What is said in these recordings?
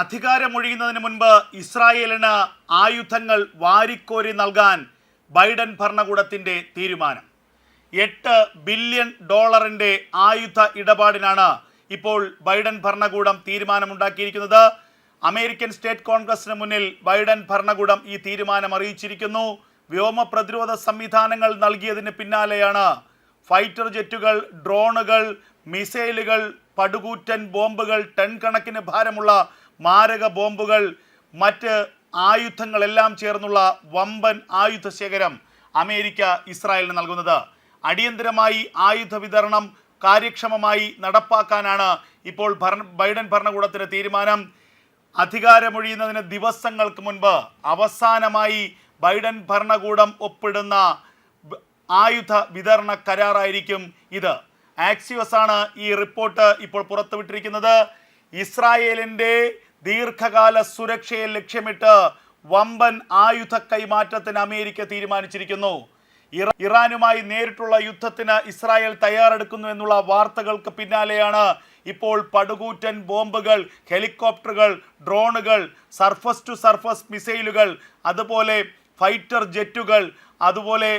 അധികാരമൊഴിയുന്നതിന് മുൻപ് ഇസ്രായേലിന് ആയുധങ്ങൾ വാരിക്കോരി നൽകാൻ ബൈഡൻ ഭരണകൂടത്തിന്റെ തീരുമാനം. എട്ട് ബില്യൺ ഡോളറിന്റെ ആയുധ ഇടപാടിനാണ് ഇപ്പോൾ ബൈഡൻ ഭരണകൂടം തീരുമാനമുണ്ടാക്കിയിരിക്കുന്നത്. അമേരിക്കൻ സ്റ്റേറ്റ് കോൺഗ്രസിന് മുന്നിൽ ബൈഡൻ ഭരണകൂടം ഈ തീരുമാനം അറിയിച്ചിരിക്കുന്നു. വ്യോമ പ്രതിരോധ സംവിധാനങ്ങൾ നൽകിയതിന് പിന്നാലെയാണ് ഫൈറ്റർ ജെറ്റുകൾ ഡ്രോണുകൾ മിസൈലുകൾ പടുകൂറ്റൻ ബോംബുകൾ ടൺ കണക്കിന് ഭാരമുള്ള മാരക ബോംബുകൾ മറ്റ് ആയുധങ്ങളെല്ലാം ചേർന്നുള്ള വമ്പൻ ആയുധ ശേഖരം അമേരിക്ക ഇസ്രായേലിന് നൽകുന്നത്. അടിയന്തരമായി ആയുധ വിതരണം കാര്യക്ഷമമായി നടപ്പാക്കാനാണ് ഇപ്പോൾ ഭരണ ബൈഡൻ ഭരണകൂടത്തിന്റെ തീരുമാനം. അധികാരമൊഴിയുന്നതിന് ദിവസങ്ങൾക്ക് മുൻപ് അവസാനമായി ബൈഡൻ ഭരണകൂടം ഒപ്പിടുന്ന ആയുധ വിതരണ കരാറായിരിക്കും ഇത്. ആക്സിയോസ് ആണ് ഈ റിപ്പോർട്ട് ഇപ്പോൾ പുറത്തുവിട്ടിരിക്കുന്നത്. ഇസ്രായേലിന്റെ ദീർഘകാല സുരക്ഷയെ ലക്ഷ്യമിട്ട് വമ്പൻ ആയുധ കൈമാറ്റത്തിന് അമേരിക്ക തീരുമാനിച്ചിരിക്കുന്നു. ഇറാനുമായി നേരിട്ടുള്ള യുദ്ധത്തിന് ഇസ്രായേൽ തയ്യാറെടുക്കുന്നു എന്നുള്ള വാർത്തകൾക്ക് പിന്നാലെയാണ് ഇപ്പോൾ പടുകൂറ്റൻ ബോംബുകൾ ഹെലികോപ്റ്ററുകൾ ഡ്രോണുകൾ സർഫസ് ടു സർഫസ് മിസൈലുകൾ അതുപോലെ ഫൈറ്റർ ജെറ്റുകൾ അതുപോലെ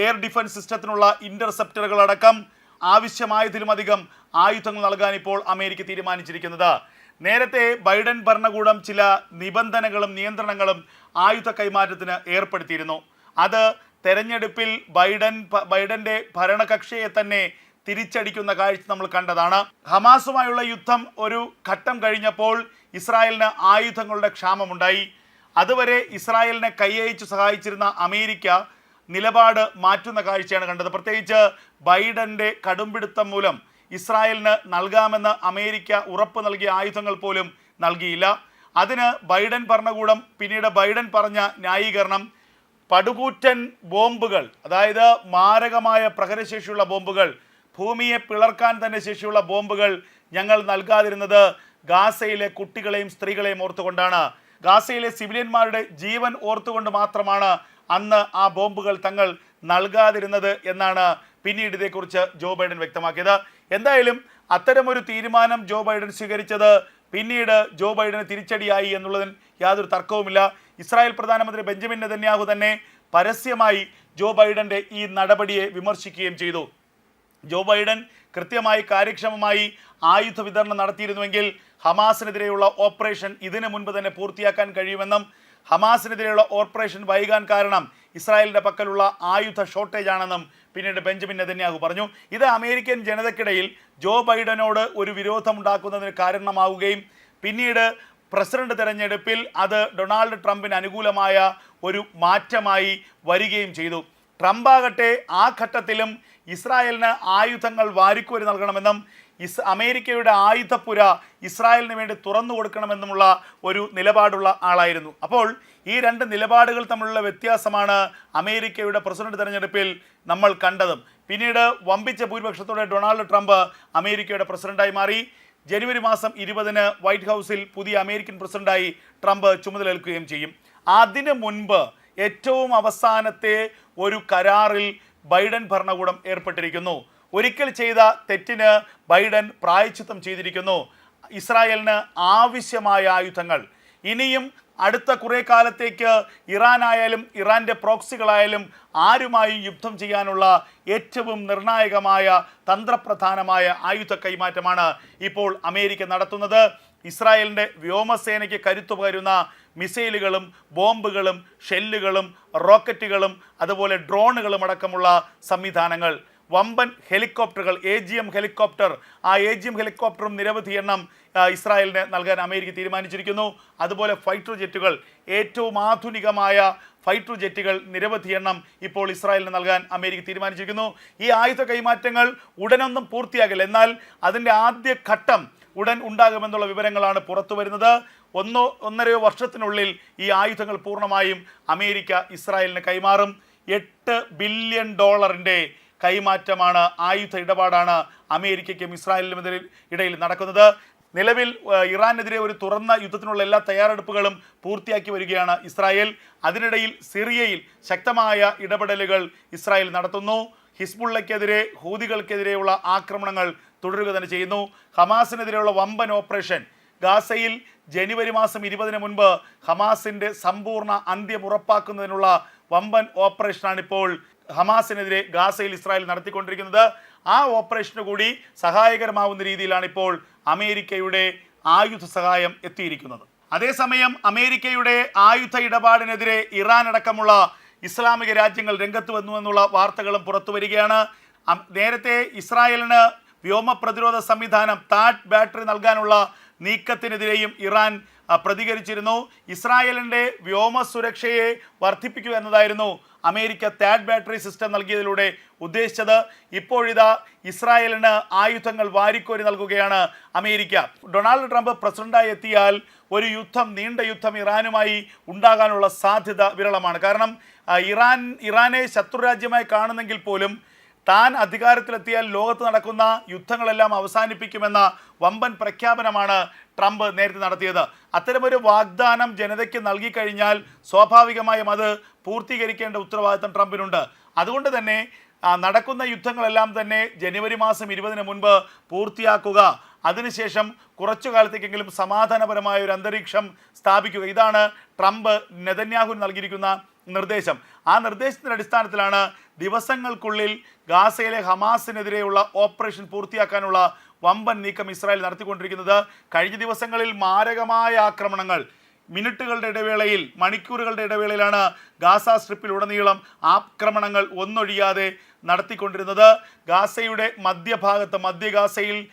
എയർ ഡിഫൻസ് സിസ്റ്റത്തിനുള്ള ഇന്റർസെപ്റ്ററുകൾ അടക്കം ആവശ്യമായതിലുമധികം ആയുധങ്ങൾ നൽകാൻ ഇപ്പോൾ അമേരിക്ക തീരുമാനിച്ചിരിക്കുന്നത്. നേരത്തെ ബൈഡൻ ഭരണകൂടം ചില നിബന്ധനകളും നിയന്ത്രണങ്ങളും ആയുധ കൈമാറ്റത്തിന് ഏർപ്പെടുത്തിയിരുന്നു. അത് തെരഞ്ഞെടുപ്പിൽ ബൈഡൻ ബൈഡന്റെ ഭരണകക്ഷിയെ തന്നെ തിരിച്ചടിക്കുന്ന കാഴ്ച നമ്മൾ കണ്ടതാണ്. ഹമാസുമായുള്ള യുദ്ധം ഒരു ഘട്ടം കഴിഞ്ഞപ്പോൾ ഇസ്രായേലിന് ആയുധങ്ങളുടെ ക്ഷാമമുണ്ടായി. അതുവരെ ഇസ്രായേലിനെ കൈയയച്ചു സഹായിച്ചിരുന്ന അമേരിക്ക നിലപാട് മാറ്റുന്ന കാഴ്ചയാണ് കണ്ടത്. പ്രത്യേകിച്ച് ബൈഡന്റെ കടുംപിടുത്തം മൂലം ഇസ്രായേലിന് നൽകാമെന്ന് അമേരിക്ക ഉറപ്പ് നൽകിയ ആയുധങ്ങൾ പോലും നൽകിയില്ല. അതിന് ബൈഡൻ ഭരണകൂടം പിന്നീട് ബൈഡൻ പറഞ്ഞ ന്യായീകരണം പടുകൂറ്റൻ ബോംബുകൾ അതായത് മാരകമായ പ്രഹരശേഷിയുള്ള ബോംബുകൾ ഭൂമിയെ പിളർക്കാൻ തന്നെ ശേഷിയുള്ള ബോംബുകൾ ഞങ്ങൾ നൽകാതിരുന്നത് ഗാസയിലെ കുട്ടികളെയും സ്ത്രീകളെയും ഓർത്തുകൊണ്ടാണ്. ഗാസയിലെ സിവിലിയന്മാരുടെ ജീവൻ ഓർത്തുകൊണ്ട് മാത്രമാണ് അന്ന് ആ ബോംബുകൾ തങ്ങൾ നൽകാതിരുന്നത് എന്നാണ് പിന്നീട് ഇതേക്കുറിച്ച് ജോ ബൈഡൻ വ്യക്തമാക്കിയത്. എന്തായാലും അത്തരമൊരു തീരുമാനം ജോ ബൈഡൻ സ്വീകരിച്ചത് പിന്നീട് ജോ ബൈഡന് തിരിച്ചടിയായി എന്നുള്ളതിന് യാതൊരു തർക്കവുമില്ല. ഇസ്രായേൽ പ്രധാനമന്ത്രി ബെഞ്ചമിൻ നെതന്യാഹു തന്നെ പരസ്യമായി ജോ ബൈഡന്റെ ഈ നടപടിയെ വിമർശിക്കുകയും ചെയ്തു. ജോ ബൈഡൻ കൃത്യമായി കാര്യക്ഷമമായി ആയുധ വിതരണം നടത്തിയിരുന്നുവെങ്കിൽ ഹമാസിനെതിരെയുള്ള ഓപ്പറേഷൻ ഇതിനു മുൻപ് തന്നെ പൂർത്തിയാക്കാൻ കഴിയുമെന്നും ഹമാസിനെതിരെയുള്ള ഓപ്പറേഷൻ വൈകാൻ കാരണം ഇസ്രായേലിന്റെ പക്കലുള്ള ആയുധ ഷോർട്ടേജ് ആണെന്നും പിന്നീട് ബെഞ്ചമിൻ നെതന്യാഹു പറഞ്ഞു ഇത് അമേരിക്കൻ ജനതയ്ക്കിടയിൽ ജോ ബൈഡനോട് ഒരു വിരോധം ഉണ്ടാക്കുന്നതിന് കാരണമാവുകയും പിന്നീട് പ്രസിഡന്റ് തെരഞ്ഞെടുപ്പിൽ അത് ഡൊണാൾഡ് ട്രംപിന് അനുകൂലമായ ഒരു മാറ്റമായി വരികയും ചെയ്തു. ട്രംപ് ആകട്ടെ ആ ഘട്ടത്തിലും ഇസ്രായേലിന് ആയുധങ്ങൾ വാരിക്കോരി നൽകണമെന്നും ഇസ് അമേരിക്കയുടെ ആയുധപ്പുര ഇസ്രായേലിന് വേണ്ടി തുറന്നു കൊടുക്കണമെന്നുമുള്ള ഒരു നിലപാടുള്ള ആളായിരുന്നു. അപ്പോൾ ഈ രണ്ട് നിലപാടുകൾ തമ്മിലുള്ള വ്യത്യാസമാണ് അമേരിക്കയുടെ പ്രസിഡന്റ് തെരഞ്ഞെടുപ്പിൽ നമ്മൾ കണ്ടതും. പിന്നീട് വമ്പിച്ച ഭൂരിപക്ഷത്തോടെ ഡൊണാൾഡ് ട്രംപ് അമേരിക്കയുടെ പ്രസിഡന്റായി മാറി. ജനുവരി മാസം ഇരുപതിന് വൈറ്റ് ഹൗസിൽ പുതിയ അമേരിക്കൻ പ്രസിഡന്റായി ട്രംപ് ചുമതലയേൽക്കുകയും ചെയ്യും. അതിന് മുൻപ് ഏറ്റവും അവസാനത്തെ ഒരു കരാറിൽ ബൈഡൻ ഭരണകൂടം ഏർപ്പെട്ടിരിക്കുന്നു. ഒരിക്കൽ ചെയ്ത തെറ്റിന് ബൈഡൻ പ്രായച്ചിത്തം ചെയ്തിരിക്കുന്നു. ഇസ്രായേലിന് ആവശ്യമായ ആയുധങ്ങൾ. ഇനിയും അടുത്ത കുറേ കാലത്തേക്ക് ഇറാനായാലും ഇറാന്റെ പ്രോക്സികളായാലും ആരുമായി യുദ്ധം ചെയ്യാനുള്ള ഏറ്റവും നിർണായകമായ തന്ത്രപ്രധാനമായ ആയുധ കൈമാറ്റമാണ് ഇപ്പോൾ അമേരിക്ക നടത്തുന്നത്. ഇസ്രായേലിന്റെ വ്യോമസേനയ്ക്ക് കരുത്തു പകരുന്ന മിസൈലുകളും ബോംബുകളും ഷെല്ലുകളും റോക്കറ്റുകളും അതുപോലെ ഡ്രോണുകളും അടക്കമുള്ള സംവിധാനങ്ങൾ. വമ്പൻ ഹെലികോപ്റ്ററുകൾ എ ജി എം ഹെലികോപ്റ്റർ. ആ എ ജി എം ഹെലികോപ്റ്ററും നിരവധി എണ്ണം ഇസ്രായേലിന് നൽകാൻ അമേരിക്ക തീരുമാനിച്ചിരിക്കുന്നു. അതുപോലെ ഫൈറ്റർ ജെറ്റുകൾ ഏറ്റവും ആധുനികമായ ഫൈറ്റർ ജെറ്റുകൾ നിരവധി എണ്ണം ഇപ്പോൾ ഇസ്രായേലിന് നൽകാൻ അമേരിക്ക തീരുമാനിച്ചിരിക്കുന്നു. ഈ ആയുധ കൈമാറ്റങ്ങൾ ഉടനൊന്നും പൂർത്തിയാകില്ല. എന്നാൽ അതിന്റെ ആദ്യ ഘട്ടം ഉടൻ ഉണ്ടാകുമെന്നുള്ള വിവരങ്ങളാണ് പുറത്തു വരുന്നത്. ഒന്നോ ഒന്നരയോ വർഷത്തിനുള്ളിൽ ഈ ആയുധങ്ങൾ പൂർണമായും അമേരിക്ക ഇസ്രായേലിന് കൈമാറും. എട്ട് ബില്യൺ ഡോളറിന്റെ കൈമാറ്റമാണ് ആയുധ ഇടപാടാണ് അമേരിക്കയ്ക്കും ഇസ്രായേലിനും ഇടയിൽ നടക്കുന്നത്. നിലവിൽ ഇറാനെതിരെ ഒരു തുറന്ന യുദ്ധത്തിനുള്ള എല്ലാ തയ്യാറെടുപ്പുകളും പൂർത്തിയാക്കി വരികയാണ് ഇസ്രായേൽ. അതിനിടയിൽ സിറിയയിൽ ശക്തമായ ഇടപെടലുകൾ ഇസ്രായേൽ നടത്തുന്നു. ഹിസ്ബുള്ളയ്ക്കെതിരെ ഹൂതികൾക്കെതിരെയുള്ള ആക്രമണങ്ങൾ തുടരുക തന്നെ ചെയ്യുന്നു. ഹമാസിനെതിരെയുള്ള വമ്പൻ ഓപ്പറേഷൻ ഗാസയിൽ ജനുവരി മാസം ഇരുപതിന് മുൻപ് ഹമാസിന്റെ സമ്പൂർണ അന്ത്യം ഉറപ്പാക്കുന്നതിനുള്ള വമ്പൻ ഓപ്പറേഷനാണിപ്പോൾ ഹമാസിനെതിരെ ഗാസയിൽ ഇസ്രായേൽ നടത്തിക്കൊണ്ടിരിക്കുന്നത്. ആ ഓപ്പറേഷന് കൂടി സഹായകരമാവുന്ന രീതിയിലാണ് ഇപ്പോൾ അമേരിക്കയുടെ ആയുധ സഹായം എത്തിയിരിക്കുന്നത്. അതേസമയം അമേരിക്കയുടെ ആയുധ ഇടപാടിനെതിരെ ഇറാൻ അടക്കമുള്ള ഇസ്ലാമിക രാജ്യങ്ങൾ രംഗത്ത് വന്നു എന്നുള്ള വാർത്തകളും പുറത്തു വരികയാണ്. നേരത്തെ ഇസ്രായേലിന് വ്യോമ പ്രതിരോധ സംവിധാനം താറ്റ് ബാറ്ററി നൽകാനുള്ള നീക്കത്തിനെതിരെയും ഇറാൻ പ്രതികരിച്ചിരുന്നു. ഇസ്രായേലിന്റെ വ്യോമ സുരക്ഷയെ വർദ്ധിപ്പിക്കുക എന്നതായിരുന്നു അമേരിക്ക താഡ് ബാറ്ററി സിസ്റ്റം നൽകിയതിലൂടെ ഉദ്ദേശിച്ചത് ഇപ്പോഴിതാ ഇസ്രായേലിന് ആയുധങ്ങൾ വാരിക്കോരി നൽകുകയാണ് അമേരിക്ക. ഡൊണാൾഡ് ട്രംപ് പ്രസിഡന്റായി എത്തിയാൽ ഒരു യുദ്ധം നീണ്ട യുദ്ധം ഇറാനുമായി ഉണ്ടാകാനുള്ള സാധ്യത വിരളമാണ്. കാരണം ഇറാൻ ഇറാനെ ശത്രുരാജ്യമായി കാണുന്നെങ്കിൽ പോലും താൻ അധികാരത്തിലെത്തിയാൽ ലോകത്ത് നടക്കുന്ന യുദ്ധങ്ങളെല്ലാം അവസാനിപ്പിക്കുമെന്ന വമ്പൻ പ്രഖ്യാപനമാണ് ട്രംപ് നേരത്തെ നടത്തിയത്. അത്തരമൊരു വാഗ്ദാനം ജനതയ്ക്ക് നൽകിക്കഴിഞ്ഞാൽ സ്വാഭാവികമായും അത് പൂർത്തീകരിക്കേണ്ട ഉത്തരവാദിത്തം ട്രംപിനുണ്ട്. അതുകൊണ്ട് തന്നെ നടക്കുന്ന യുദ്ധങ്ങളെല്ലാം തന്നെ ജനുവരി മാസം ഇരുപതിന് മുൻപ് പൂർത്തിയാക്കുക അതിനുശേഷം കുറച്ചു കാലത്തേക്കെങ്കിലും സമാധാനപരമായ ഒരു അന്തരീക്ഷം സ്ഥാപിക്കുക. ഇതാണ് ട്രംപ് നെതന്യാഹുവിന് നൽകിയിരിക്കുന്ന നിർദ്ദേശം. ആ നിർദ്ദേശത്തിന്റെ അടിസ്ഥാനത്തിലാണ് ദിവസങ്ങൾക്കുള്ളിൽ ഗാസയിലെ ഹമാസിനെതിരെയുള്ള ഓപ്പറേഷൻ പൂർത്തിയാക്കാനുള്ള വമ്പൻ നീക്കം ഇസ്രായേൽ നടത്തിക്കൊണ്ടിരിക്കുന്നത്. കഴിഞ്ഞ ദിവസങ്ങളിൽ മാരകമായ ആക്രമണങ്ങൾ. മിനിറ്റുകളുടെ ഇടവേളയിൽ മണിക്കൂറുകളുടെ ഇടവേളയിലാണ് ഗാസ സ്ട്രിപ്പിൽ ഉടനീളം ആക്രമണങ്ങൾ ഒന്നൊഴിയാതെ നടത്തിക്കൊണ്ടിരുന്നത്. ഗാസയുടെ മധ്യഭാഗത്ത് മധ്യ ഗാസയിൽ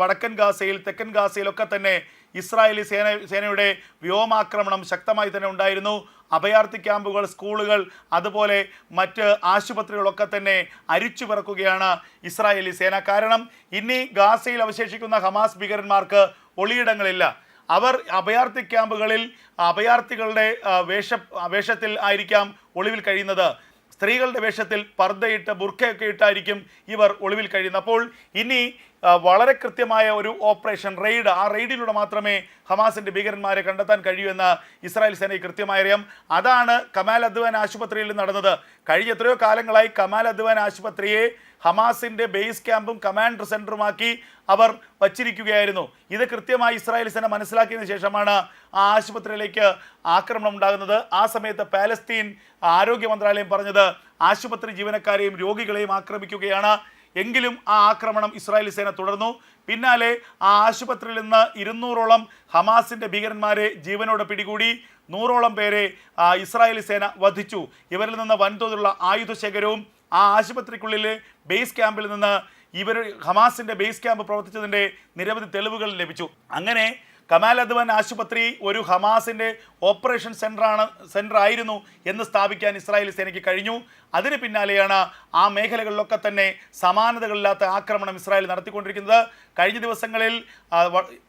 വടക്കൻ ഗാസയിൽ തെക്കൻ ഗാസയിലൊക്കെ തന്നെ ഇസ്രായേലി സേന സേനയുടെ വ്യോമാക്രമണം ശക്തമായി തന്നെ ഉണ്ടായിരുന്നു. അഭയാർത്ഥി ക്യാമ്പുകൾ സ്കൂളുകൾ അതുപോലെ മറ്റ് ആശുപത്രികളൊക്കെ തന്നെ അരിച്ചു പിറക്കുകയാണ് ഇസ്രായേലി സേന. കാരണം ഇനി ഗാസയിൽ അവശേഷിക്കുന്ന ഹമാസ് ഭീകരന്മാർക്ക് ഒളിയിടങ്ങളില്ല. അവർ അഭയാർത്ഥി ക്യാമ്പുകളിൽ അഭയാർത്ഥികളുടെ വേഷ വേഷത്തിൽ ആയിരിക്കാം ഒളിവിൽ കഴിയുന്നത്. സ്ത്രീകളുടെ വേഷത്തിൽ പർദ്ദയിട്ട് ബുർഖയൊക്കെ ഇട്ടായിരിക്കും ഇവർ ഒളിവിൽ കഴിയുന്നത്. അപ്പോൾ ഇനി വളരെ കൃത്യമായ ഒരു ഓപ്പറേഷൻ റെയ്ഡ്. ആ റെയ്ഡിലൂടെ മാത്രമേ ഹമാസിന്റെ ഭീകരന്മാരെ കണ്ടെത്താൻ കഴിയൂ ഇസ്രായേൽ സേനയ്ക്ക് കൃത്യമായി അറിയാം അതാണ് കമാൽ അദ്വാൻ ആശുപത്രിയിൽ നടന്നത്. കഴിഞ്ഞ എത്രയോ കാലങ്ങളായി കമാൽ അദ്വാൻ ആശുപത്രിയെ ഹമാസിന്റെ ബേസ് ക്യാമ്പും കമാൻഡർ സെന്ററുമാക്കി അവർ വച്ചിരിക്കുകയായിരുന്നു. ഇത് കൃത്യമായി ഇസ്രായേൽ സേന മനസ്സിലാക്കിയതിനു ശേഷമാണ് ആ ആശുപത്രിയിലേക്ക് ആക്രമണം ഉണ്ടാകുന്നത്. ആ സമയത്ത് പാലസ്തീൻ ആരോഗ്യ മന്ത്രാലയം പറഞ്ഞത് ആശുപത്രി ജീവനക്കാരെയും രോഗികളെയും ആക്രമിക്കുകയാണ്. എങ്കിലും ആ ആക്രമണം ഇസ്രായേൽ സേന തുടർന്നു. പിന്നാലെ ആ ആശുപത്രിയിൽ നിന്ന് ഇരുന്നൂറോളം ഹമാസിന്റെ ഭീകരന്മാരെ ജീവനോടെ പിടികൂടി നൂറോളം പേരെ ഇസ്രായേലി സേന വധിച്ചു. ഇവരിൽ നിന്ന് വൻതോതിലുള്ള ആയുധശേഖരവും ആ ആശുപത്രിക്കുള്ളിലെ ബേസ് ക്യാമ്പിൽ നിന്ന് ഇവർ ഹമാസിന്റെ ബേസ് ക്യാമ്പ് പ്രവർത്തിച്ചതിന്റെ നിരവധി തെളിവുകൾ ലഭിച്ചു. അങ്ങനെ കമാൽ അദ്വാൻ ആശുപത്രി ഒരു ഹമാസിന്റെ ഓപ്പറേഷൻ സെന്ററാണ് ആയിരുന്നു എന്ന് സ്ഥാപിക്കാൻ ഇസ്രായേൽ സേനയ്ക്ക് കഴിഞ്ഞു. അതിന് പിന്നാലെയാണ് ആ മേഖലകളിലൊക്കെ തന്നെ സമാനതകളില്ലാത്ത ആക്രമണം ഇസ്രായേൽ നടത്തിക്കൊണ്ടിരിക്കുന്നത്. കഴിഞ്ഞ ദിവസങ്ങളിൽ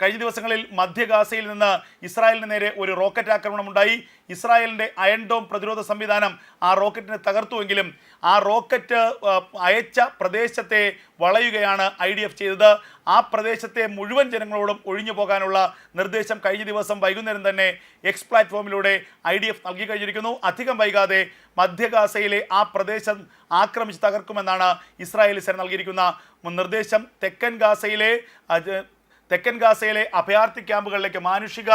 കഴിഞ്ഞ ദിവസങ്ങളിൽ മധ്യ ഗാസയിൽ നിന്ന് ഇസ്രായേലിന് നേരെ ഒരു റോക്കറ്റ് ആക്രമണം ഉണ്ടായി ഇസ്രായേലിന്റെ അയൺ ഡോം പ്രതിരോധ സംവിധാനം ആ റോക്കറ്റിനെ തകർത്തുവെങ്കിലും ആ റോക്കറ്റ് അയച്ച പ്രദേശത്തെ വളയുകയാണ് ഐ ഡി എഫ് ചെയ്തത്. ആ പ്രദേശത്തെ മുഴുവൻ ജനങ്ങളോടും ഒഴിഞ്ഞു പോകാനുള്ള നിർദ്ദേശം കഴിഞ്ഞ ദിവസം വൈകുന്നേരം തന്നെ എക്സ് പ്ലാറ്റ്ഫോമിലൂടെ ഐ ഡി എഫ് നൽകി കഴിഞ്ഞിരിക്കുന്നു. അധികം വൈകാതെ മധ്യഗാസയിലെ ആ പ്രദേശം ആക്രമിച്ച് തകർക്കുമെന്നാണ് ഇസ്രായേലി സേന നൽകിയിരിക്കുന്ന നിർദ്ദേശം. തെക്കൻ ഗാസയിലെ തെക്കൻ ഗാസയിലെ അഭയാർത്ഥി ക്യാമ്പുകളിലേക്ക് മാനുഷിക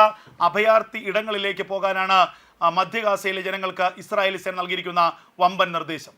അഭയാർത്ഥി ഇടങ്ങളിലേക്ക് പോകാനാണ് മധ്യ ഗാസയിലെ ജനങ്ങൾക്ക് ഇസ്രായേലി സേന നൽകിയിരിക്കുന്ന വമ്പൻ നിർദ്ദേശം.